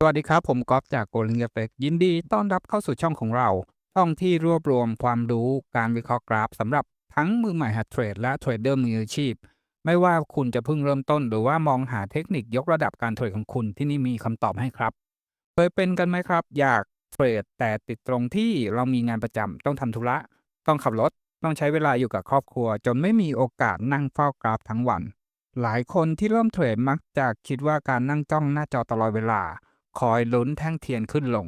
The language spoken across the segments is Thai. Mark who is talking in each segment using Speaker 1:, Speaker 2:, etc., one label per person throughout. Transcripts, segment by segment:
Speaker 1: สวัสดีครับ ผมก๊อฟจากโกลเด้นเฟกยินดีต้อนรับเข้าสู่ช่องของเราช่องที่รวบรวมความรู้การวิเคราะห์กราฟสำหรับทั้งมือใหม่หัดเทรดและเทรดเดอร์มืออาชีพ ไม่ว่าคุณจะเพิ่งเริ่มต้น หรือว่ามองหาเทคนิคยกระดับการเทรดของคุณที่นี่มีคำตอบให้ครับ เคยเป็นกันไหมครับ อยากเทรดแต่ติดตรงที่เรามีงานประจำต้องทำธุระ ต้องขับรถต้องใช้เวลาอยู่กับครอบครัว จนไม่มีโอกาสนั่งเฝ้ากราฟทั้งวัน หลายคนที่เริ่มเทรดมักจะคิดว่าการนั่งจ้องหน้าจอตลอดเวลา คอยลุ้นแท่งเทียนขึ้นลง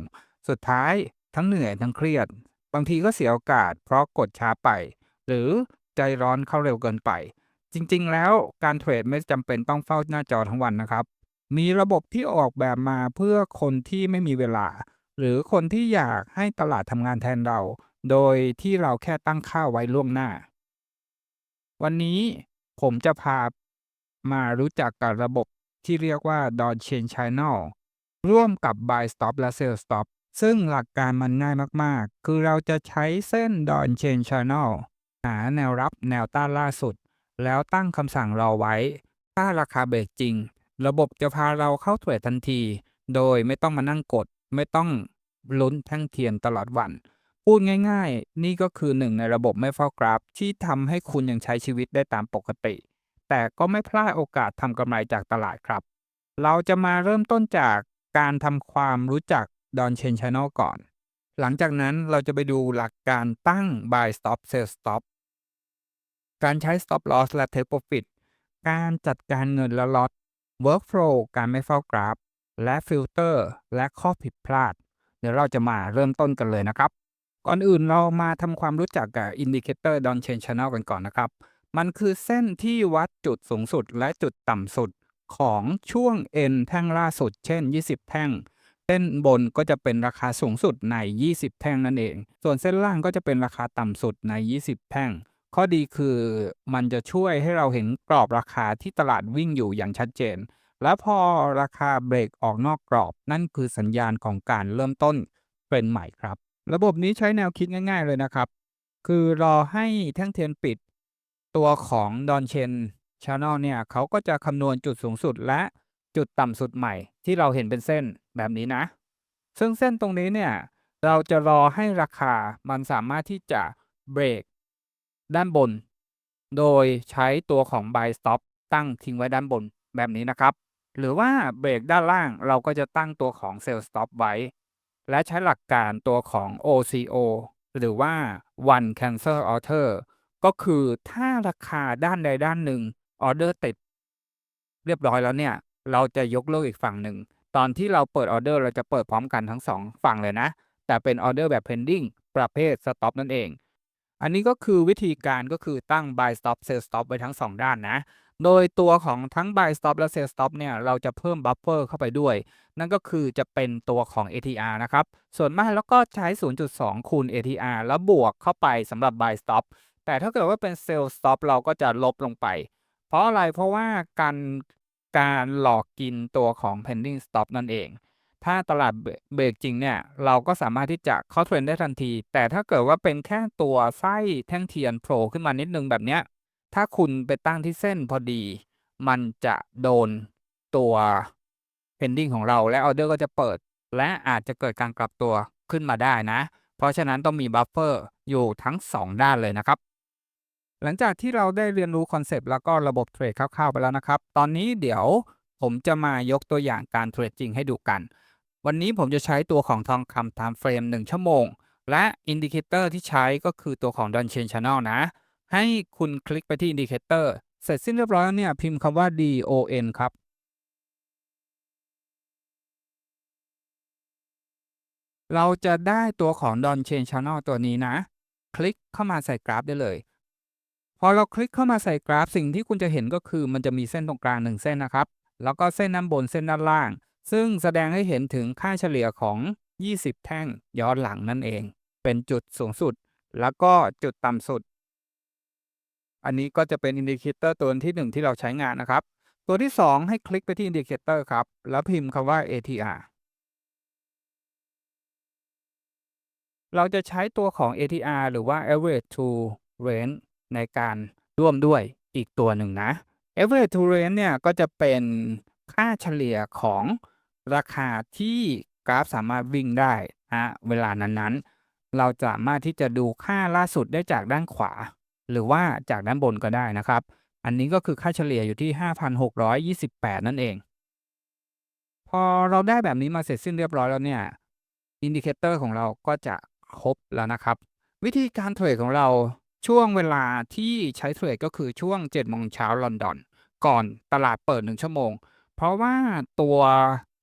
Speaker 1: สุดท้ายทั้งเหนื่อยทั้งเครียด บางทีก็เสียโอกาสเพราะกดช้าไป หรือใจร้อนเข้าเร็วเกินไป จริงๆ แล้วการเทรดไม่จำเป็นต้องเฝ้าหน้าจอทั้งวันนะครับ มีระบบที่ออกแบบมาเพื่อคนที่ไม่มีเวลา หรือคนที่อยากให้ตลาดทำงานแทนเรา โดยที่เราแค่ตั้งค่าไว้ล่วงหน้า วันนี้ผมจะพามารู้จักกับระบบที่เรียกว่า d o n Chain Channel ร่วมกับ Buy Stop และ Sell Stop ซึ่งหลักการมันง่ายมากๆ คือเราจะใช้เส้น d o n Chain Channel หาแนวรับแนวต้านล่าสุด แล้วตั้งคำสั่งรอไว้ ถ้าราคาเบรกจริง ระบบจะพาเราเข้าเทรดทันที โดยไม่ต้องมานั่งกด ไม่ต้องลุ้นแท่งเทียนตลอดวัน พูดง่ายๆ นี่ก็คือหนึ่งในระบบไม่เฝ้ากราฟ ที่ทำให้คุณยังใช้ชีวิตได้ตามปกติ แต่ก็ไม่พลาดโอกาสทำกำไรจากตลาดครับ เราจะมาเริ่มต้นจาก การทำความรู้จัก d o n Chain Channel ก่อน หลังจากนั้นเราจะไปดูหลักการตั้ง Buy Stop Sell Stop การใช้ Stop Loss และ Take Profit การจัดการเงินและล็อต Workflow การไม่เฝ้ากราฟ และฟิลเตอร์และข้อผิดพลาด เดี๋ยวเราจะมาเริ่มต้นกันเลยนะครับ ก่อนอื่นเรามาทำความรู้จักกับ Indicator d o n Chain Channel กันก่อนนะครับ มันคือเส้นที่วัดจุดสูงสุดและจุดต่ำสุด ของช่วง N แท่งล่าสุด เช่น 20 แท่ง เส้นบนก็จะเป็นราคาสูงสุดใน 20 แท่งนั่นเอง ส่วนเส้นล่างก็จะเป็นราคาต่ำสุดใน 20 แท่ง ข้อดีคือมันจะช่วยให้เราเห็นกรอบราคาที่ตลาดวิ่งอยู่อย่างชัดเจน และพอราคาเบรกออกนอกกรอบ นั่นคือสัญญาณของการเริ่มต้นเทรนใหม่ครับ ระบบนี้ใช้แนวคิดง่าย ๆ เลยนะครับ คือรอให้แท่งเทียนปิด ตัวของดอนเชน Channel เนี่ยเขาก็จะคำนวณจุดสูงสุดและจุดต่ำสุดใหม่ที่เราเห็นเป็นเส้นแบบนี้นะ ซึ่งเส้นตรงนี้เนี่ยเราจะรอให้ราคามันสามารถที่จะเบรกด้านบน โดยใช้ตัวของ Buy Stop ตั้งทิ้งไว้ด้านบนแบบนี้นะครับ หรือว่าเบรกด้านล่างเราก็จะตั้งตัวของ Sell Stop ไว้ และใช้หลักการตัวของ OCO หรือว่า One Cancel Order ก็คือถ้าราคาด้านใดด้านหนึ่ง ออเดอร์ติด เรียบร้อยแล้วเนี่ย เราจะยกเลิกอีกฝั่งหนึ่ง ตอนที่เราเปิดออเดอร์เราจะเปิดพร้อมกันทั้ง 2 ฝั่งเลยนะ แต่เป็นออเดอร์แบบ pending ประเภท stop นั่นเอง อันนี้ก็คือวิธีการก็คือตั้ง buy stop sell stop ไว้ทั้ง 2 ด้านนะ โดยตัวของทั้ง buy stop และ sell stop เนี่ยเราจะเพิ่ม buffer เข้าไปด้วย นั่นก็คือจะเป็นตัวของ ATR นะครับ ส่วนมากแล้วก็ใช้ 0.2 คูณ ATR แล้วบวกเข้าไปสำหรับ buy stop แต่ถ้าเกิดว่าเป็น sell stop เราก็จะลบลงไป เพราะอะไรเพราะว่าการการหลอกกินตัวของ pending stop นั่นเอง ถ้าตลาดเบรกจริงเนี่ย เราก็สามารถที่จะเข้าเทรนได้ทันที แต่ถ้าเกิดว่าเป็นแค่ตัวไส้แท่งเทียนโผล่ขึ้นมานิดนึงแบบเนี้ย ถ้าคุณไปตั้งที่เส้นพอดี มันจะโดนตัว pending ของเราและออเดอร์ก็จะเปิด และอาจจะเกิดการกลับตัวขึ้นมาได้นะ เพราะฉะนั้นต้องมีบัฟเฟอร์อยู่ทั้ง 2 ด้านเลยนะครับ หลังจากที่เราได้เรียนรู้คอนเซปต์แล้วก็ระบบเทรดคร่าวๆไปแล้วนะครับ ตอนนี้เดี๋ยวผมจะมายกตัวอย่างการเทรดจริงให้ดูกัน วันนี้ผมจะใช้ตัวของทองคำ time frame 1ชั่วโมง และอินดิเคเตอร์ที่ใช้ก็คือตัวของ Don Chain Channel นะ ให้คุณคลิกไปที่อินดิเคเตอร์เสร็จสิ้นเรียบร้อยแล้วเนี่ยพิมพ์คำว่า DON ครับเราจะได้ตัวของ Don Chain Channel ตัวนี้นะ คลิกเข้ามาใส่กราฟได้เลย พอเราคลิกเข้ามาใส่กราฟสิ่งที่คุณจะเห็นก็คือมันจะมีเส้นตรงกลาง 1 เส้นนะครับ แล้วก็เส้นด้านบนเส้นด้านล่าง ซึ่งแสดงให้เห็นถึงค่าเฉลี่ยของ 20 แท่งย้อนหลังนั่นเอง เป็นจุดสูงสุด แล้วก็จุดต่ำสุด อันนี้ก็จะเป็นอินดิเคเตอร์ตัวที่ 1 ที่เราใช้งานนะครับ ตัวที่ 2 ให้คลิกไปที่อินดิเคเตอร์ครับ แล้วพิมพ์คำว่า ATR เราจะใช้ตัวของ ATR หรือว่า average to range ในการร่วมด้วยอีกตัวหนึ่งนะ average to range เนี่ยก็จะเป็นค่าเฉลี่ยของราคาที่กราฟสามารถวิ่งได้นะเวลานั้นๆ เราสามารถที่จะดูค่าล่าสุดได้จากด้านขวา หรือว่าจากด้านบนก็ได้นะครับ อันนี้ก็คือค่าเฉลี่ยอยู่ที่ 5,628 นั่นเอง พอเราได้แบบนี้มาเสร็จสิ้นเรียบร้อยแล้วเนี่ยอินดิเคเตอร์ของเราก็จะครบแล้วนะครับ วิธีการเทรดของเรา ช่วงเวลาที่ใช้เทรดก็คือช่วง7โมงเช้าลอนดอน ก่อนตลาดเปิด 1 ชั่วโมง เพราะว่าตัว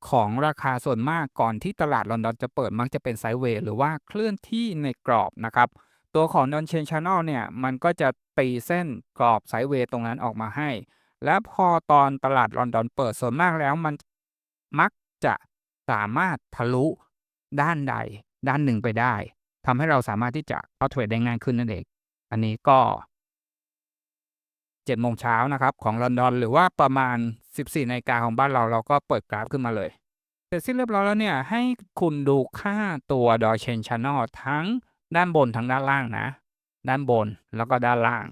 Speaker 1: ของราคาส่วนมากก่อนที่ตลาดลอนดอนจะเปิดมักจะเป็นไซด์เวย์หรือว่าเคลื่อนที่ในกรอบนะครับ ตัวของ Non Chain Channel เนี่ย มันก็จะตีเส้นกรอบไซด์เวย์ตรงนั้นออกมาให้ และพอตอนตลาดลอนดอนเปิดส่วนมากแล้วมันมักจะสามารถทะลุด้านใดด้านหนึ่งไปได้ทำให้เราสามารถที่จะเข้าเทรดได้ง่ายขึ้นนั่นเอง อันนี้ก็7โมงเช้านะครับ ของลอนดอน หรือว่าประมาณ 14นาฬิกาของบ้านเราเราก็เปิดกราฟขึ้นมาเลย เสร็จสิ้นเรียบร้อยแล้วเนี่ย ให้คุณดูค่าตัว Doi Chain Channel ทั้งด้านบนทั้งด้านล่างนะ ด้านบนแล้วก็ด้านล่าง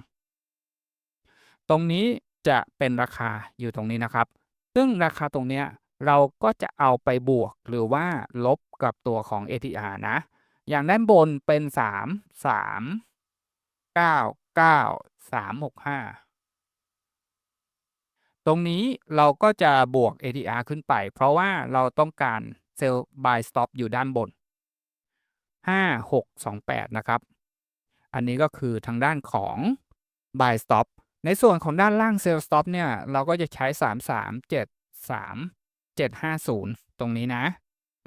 Speaker 1: ตรงนี้จะเป็นราคาอยู่ตรงนี้นะครับ ซึ่งราคาตรงเนี้ยเราก็จะเอาไปบวกหรือว่าลบกับตัวของ ATR นะ อย่างด้านบนเป็น 3 3 9 9 3 6 5ตรงนี้เราก็จะบวก ATR ขึ้นไป เพราะว่าเราต้องการ Sell Buy Stop อยู่ด้านบน 5 6 2 8 นะครับ อันนี้ก็คือทางด้านของ Buy Stop ในส่วนของด้านล่าง Sell Stop เนี่ย เราก็จะใช้ 3 3 7 3 7 5 0 ตรงนี้นะ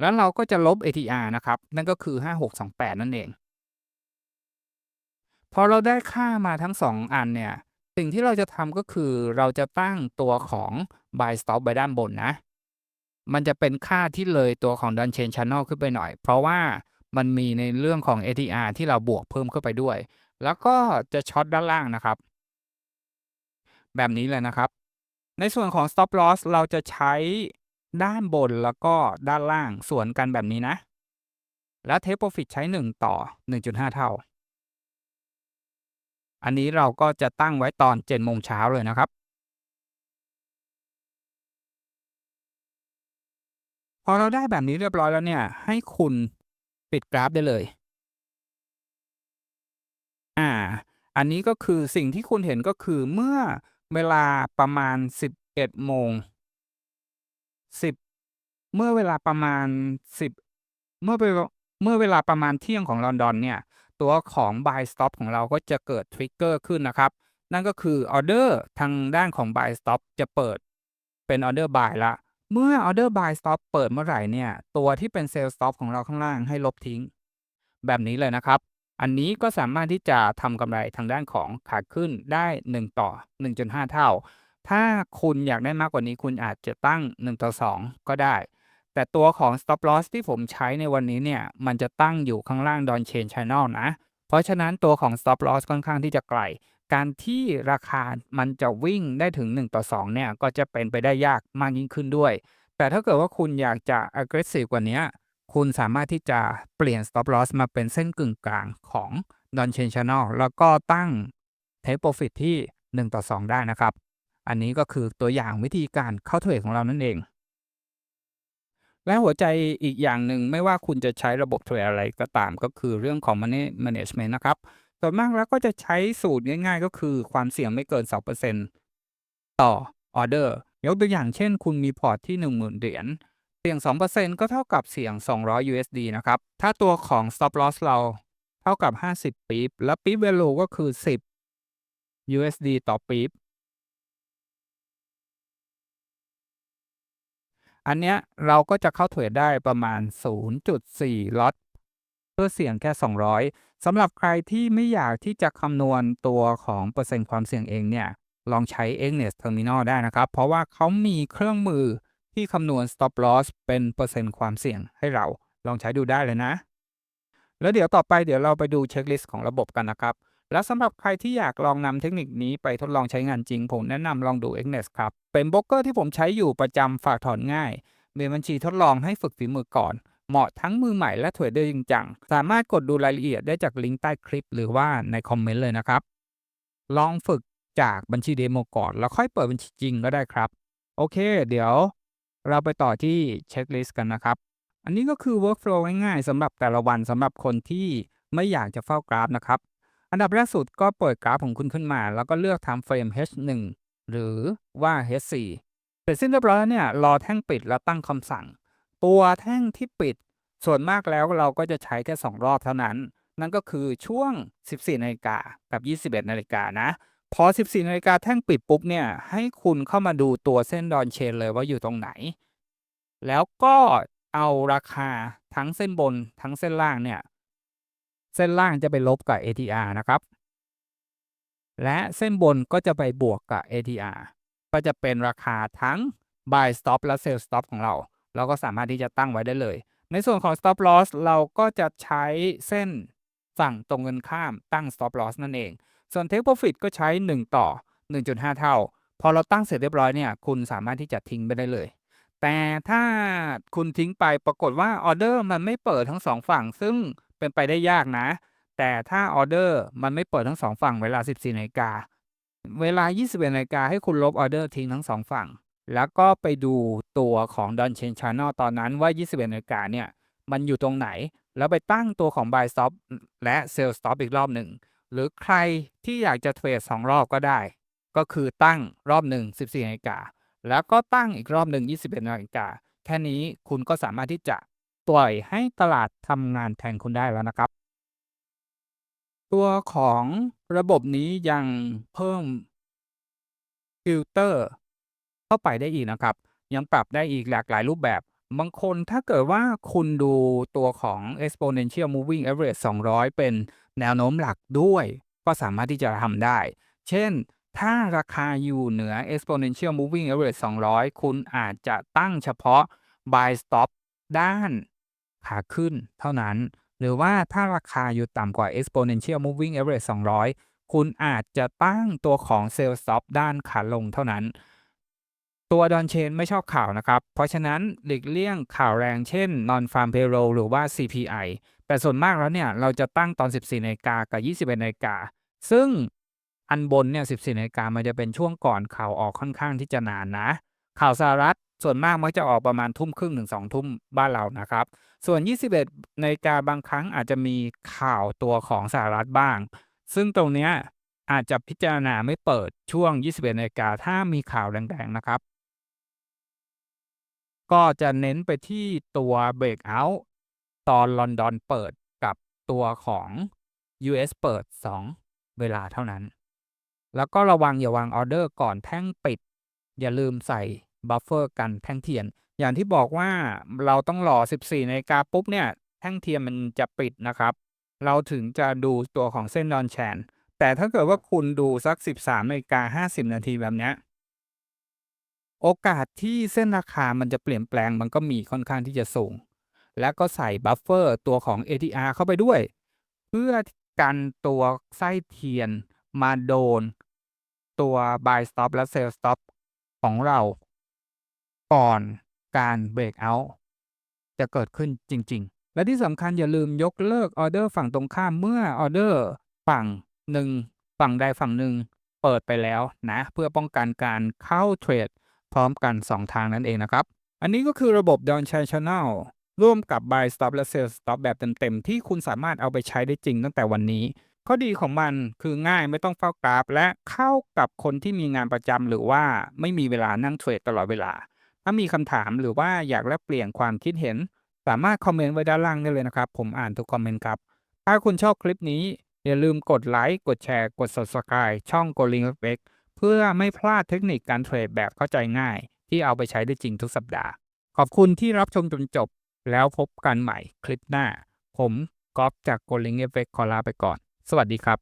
Speaker 1: แล้วเราก็จะลบ ATR นะครับ นั่นก็คือ 5 6 2 8 นั่นเอง พอเราได้ค่ามาทั้ง 2 อันเนี่ย สิ่งที่เราจะทำก็คือเราจะตั้งตัวของ buy stop ไว้ด้านบนนะ มันจะเป็นค่าที่เลยตัวของ Dun Chain Channel ขึ้นไปหน่อย เพราะว่ามันมีในเรื่องของ ATR ที่เราบวกเพิ่มเข้าไปด้วย แล้วก็จะช็อตด้านล่างนะครับ แบบนี้เลยนะครับ ในส่วนของ stop loss เราจะใช้ด้านบนแล้วก็ด้านล่างส่วนกันแบบนี้นะ แล้ว take profit ใช้ 1 ต่อ 1.5 เท่า อันนี้เราก็จะตั้งไว้ตอน7โมงเช้าเลยนะครับ พอเราได้แบบนี้เรียบร้อยแล้วเนี่ย ให้คุณปิดกราฟได้เลย อ่า อันนี้ก็คือสิ่งที่คุณเห็นก็คือเมื่อเวลาประมาณ 11โมง10 เมื่อเวลาประมาณ 10 เมื่อเวลาเมื่อเวลาประมาณเที่ยงของลอนดอนเนี่ย ตัวของ buy stop ของเราก็จะเกิดทริกเกอร์ขึ้นนะครับ นั่นก็คือออเดอร์ทางด้านของ buy stop จะเปิดเป็นออเดอร์ buy ละ เมื่อออเดอร์ buy stop เปิดเมื่อไหร่เนี่ย ตัวที่เป็น sell stop ของเราข้างล่างให้ลบทิ้ง แบบนี้เลยนะครับ อันนี้ก็สามารถที่จะทำกำไรทางด้านของขาขึ้นได้ 1 ต่อ 1.5 เท่า ถ้าคุณอยากได้มากกว่านี้คุณอาจจะตั้ง 1 ต่อ 2 ก็ได้ แต่ตัวของ stop loss ที่ผมใช้ในวันนี้เนี่ย มันจะตั้งอยู่ข้างล่าง Don Chain Channel นะ เพราะฉะนั้นตัวของ stop loss ค่อนข้างที่จะไกล การที่ราคามันจะวิ่งได้ถึง 1 ต่อ 2 เนี่ย ก็จะเป็นไปได้ยากมากยิ่งขึ้นด้วย แต่ถ้าเกิดว่าคุณอยากจะ aggressive กว่านี้คุณสามารถที่จะเปลี่ยน stop loss มาเป็นเส้นกึ่งกลางของ Don Chain Channel แล้วก็ตั้ง take profit ที่ 1 ต่อ 2 ได้นะครับ อันนี้ก็คือตัวอย่างวิธีการเข้าเทรดของเรานั่นเอง และหัวใจอีกอย่างหนึ่งไม่ว่าคุณจะใช้ระบบเทรดอะไรก็ตามก็คือเรื่องของ money management นะครับส่วนมากแล้วก็จะใช้สูตรง่ายๆ ก็คือความเสี่ยงไม่เกิน 2%ต่อออเดอร์ยกตัวอย่างเช่น คุณมีพอร์ตที่ 10,000 เหรียญเสี่ยง 2%ก็เท่ากับเสี่ยง 200 USD นะครับ ถ้าตัวของ stop loss เราเท่ากับ 50ปี๊บและปี๊บ value ก็คือ 10 USD ต่อปี๊บ อันเนี้ยเราก็จะเข้าเทรดได้ประมาณ 0.4 ล็อตเพื่อเสี่ยงแค่ 200สำหรับใครที่ไม่อยากที่จะคำนวณตัวของเปอร์เซ็นต์ความเสี่ยงเองเนี่ยลองใช้ Exness Terminal ได้นะครับ เพราะว่าเขามีเครื่องมือที่คำนวณ stop loss เป็นเปอร์เซ็นต์ความเสี่ยงให้เราลองใช้ดูได้เลยนะ แล้วเดี๋ยวต่อไปเดี๋ยวเราไปดูเช็คลิสต์ของระบบกันนะครับ แล้วสำหรับใครที่อยากลองนำเทคนิคนี้ไปทดลองใช้งานจริง ผมแนะนำลองดู Xness ครับ เป็นโบรกเกอร์ที่ผมใช้อยู่ประจำฝากถอนง่าย มีบัญชีทดลองให้ฝึกฝีมือก่อน เหมาะทั้งมือใหม่และเทรดเดอร์จริงจัง สามารถกดดูรายละเอียดได้จากลิงก์ใต้คลิป หรือว่าในคอมเมนต์เลยนะครับ ลองฝึกจากบัญชีเดโมก่อนแล้วค่อยเปิดบัญชีจริงก็ได้ครับ โอเค เดี๋ยวเราไปต่อที่เช็คลิสต์กันนะครับ อันนี้ก็คือ workflow ง่ายๆสำหรับแต่ละวันสำหรับคนที่ไม่อยากจะเฝ้ากราฟนะครับ อันดับแรกสุดก็เปิดกราฟของคุณขึ้นมา แล้วก็เลือกทำเฟรม H1 หรือว่า H4 เสร็จสิ้นเรียบร้อยแล้วเนี่ยรอแท่งปิดแล้วตั้งคำสั่ง ตัวแท่งที่ปิด ส่วนมากแล้วเราก็จะใช้แค่ 2 รอบเท่านั้น นั่นก็คือช่วง 14นาฬิกากับ 21นาฬิกานะ พอ 14นาฬิกาแท่งปิดปุ๊บเนี่ยให้คุณเข้ามาดูตัวเส้นดอนเชนเลยว่าอยู่ตรงไหน แล้วก็เอาราคาทั้งเส้นบนทั้งเส้นล่างเนี่ย เส้นล่างจะไปลบกับ ATR นะครับ และเส้นบนก็จะไปบวกกับ ATR ก็จะเป็นราคาทั้ง buy stop และ sell stop ของเรา เราก็สามารถที่จะตั้งไว้ได้เลย ในส่วนของ stop loss เราก็จะใช้เส้นฝั่งตรงกันข้ามตั้ง stop loss นั่นเอง ส่วน take profit ก็ใช้ 1 ต่อ 1.5 เท่า พอเราตั้งเสร็จเรียบร้อยเนี่ยคุณสามารถที่จะทิ้งไปได้เลย แต่ถ้าคุณทิ้งไปปรากฏว่าออเดอร์มันไม่เปิดทั้งสองฝั่ง ซึ่ง เป็นไปได้ยากนะ แต่ถ้าออเดอร์มันไม่เปิดทั้งสองฝั่งเวลา 14นาฬิกา เวลา 21นาฬิกาให้คุณลบออเดอร์ทิ้งทั้งสองฝั่ง แล้วก็ไปดูตัวของ Don Chain Channel ตอนนั้นว่า 21นาฬิกาเนี่ย มันอยู่ตรงไหน แล้วไปตั้งตัวของ Buy Stop และ Sell Stop อีกรอบหนึ่ง หรือใครที่อยากจะเทรด2รอบก็ได้ ก็คือตั้งรอบหนึ่ง14นาฬิกาแล้วก็ตั้งอีกรอบหนึ่ง21นาฬิกาแค่นี้คุณก็สามารถที่จะ ปล่อยให้ตลาดทำงานแทนคุณได้แล้วนะครับ ตัวของระบบนี้ยังเพิ่มฟิลเตอร์เข้าไปได้อีกนะครับ ยังปรับได้อีกหลากหลายรูปแบบ บางคนถ้าเกิดว่าคุณดูตัวของ exponential moving average 200 เป็นแนวโน้มหลักด้วย ก็สามารถที่จะทำได้ เช่นถ้าราคาอยู่เหนือ exponential moving average 200 คุณอาจจะตั้งเฉพาะ buy stop ด้าน ขาขึ้นเท่านั้น หรือว่าถ้าราคาอยู่ต่ำกว่า exponential moving average 200 คุณอาจจะตั้งตัวของ sell stop ด้านขาลงเท่านั้น ตัวดอนเชนไม่ชอบข่าวนะครับ เพราะฉะนั้นหลีกเลี่ยงข่าวแรงเช่น non farm payroll หรือว่า CPI แต่ส่วนมากแล้วเนี่ย เราจะตั้งตอน 14นาฬิกากับ 21นาฬิกาซึ่งอันบนเนี่ย 14นาฬิกามันจะเป็นช่วงก่อนข่าวออกค่อนข้างที่จะนานนะ ข่าวสหรัฐส่วนมากมักจะออกประมาณทุ่มครึ่งถึง2ทุ่มบ้านเรานะครับ ส่วน 21นาฬิกาบางครั้งอาจจะมีข่าวตัวของสหรัฐบ้าง ซึ่งตรงเนี้ยอาจจะพิจารณาไม่เปิดช่วง 21นาฬิกาถ้ามีข่าวแรงๆนะครับ ก็จะเน้นไปที่ตัว breakout ตอนลอนดอนเปิดกับตัวของ US เปิด 2 เวลาเท่านั้น แล้วก็ระวังอย่าวางออเดอร์ก่อนแท่งปิด อย่าลืมใส่บัฟเฟอร์กันแท่งเทียน อย่างที่บอกว่าเราต้องรอ 14นาฬิกาปุ๊บเนี่ย แท่งเทียนมันจะปิดนะครับ เราถึงจะดูตัวของเส้นดอนแชน แต่ถ้าเกิดว่าคุณดูสัก 13นาฬิกา50 นาทีแบบเนี้ยโอกาสที่เส้นราคามันจะเปลี่ยนแปลงมันก็มีค่อนข้างที่จะสูง แล้วก็ใส่บัฟเฟอร์ตัวของ ATR เข้าไปด้วย เพื่อกันตัวไส้เทียนมาโดน ตัว buy stop และ sell stop ของเรา ก่อน การ breakout จะเกิดขึ้นจริง ๆ และที่สำคัญอย่าลืมยกเลิกออเดอร์ฝั่งตรงข้ามเมื่อออเดอร์ฝั่งหนึ่งฝั่งใดฝั่งหนึ่งเปิดไปแล้วนะเพื่อป้องกันการเข้าเทรดพร้อมกัน 2 ทางนั่นเองนะครับ อันนี้ก็คือระบบ Don Chain Channel ร่วมกับ Buy Stop และ Sell Stop แบบเต็ม ๆ ที่คุณสามารถเอาไปใช้ได้จริงตั้งแต่วันนี้ ข้อดีของมันคือง่ายไม่ต้องเฝ้ากราฟ และเข้ากับคนที่มีงานประจำหรือว่าไม่มีเวลานั่งเทรดตลอดเวลา ถ้ามีคำถามหรือว่าอยากแลกเปลี่ยนความคิดเห็น สามารถคอมเมนต์ไว้ด้านล่างได้เลยนะครับ ผมอ่านทุกคอมเมนต์ครับ ถ้าคุณชอบคลิปนี้ อย่าลืมกดไลค์กดแชร์ กด Subscribe ช่อง g o l i n g Effect เพื่อไม่พลาดเทคนิคการเทรดแบบเข้าใจง่าย ที่เอาไปใช้ได้จริงทุกสัปดาห์ ขอบคุณที่รับชมจนจบ แล้วพบกันใหม่คลิปหน้า ผมก๊อฟจาก g o l i n g Effect ขอลาไปก่อน สวัสดีครับ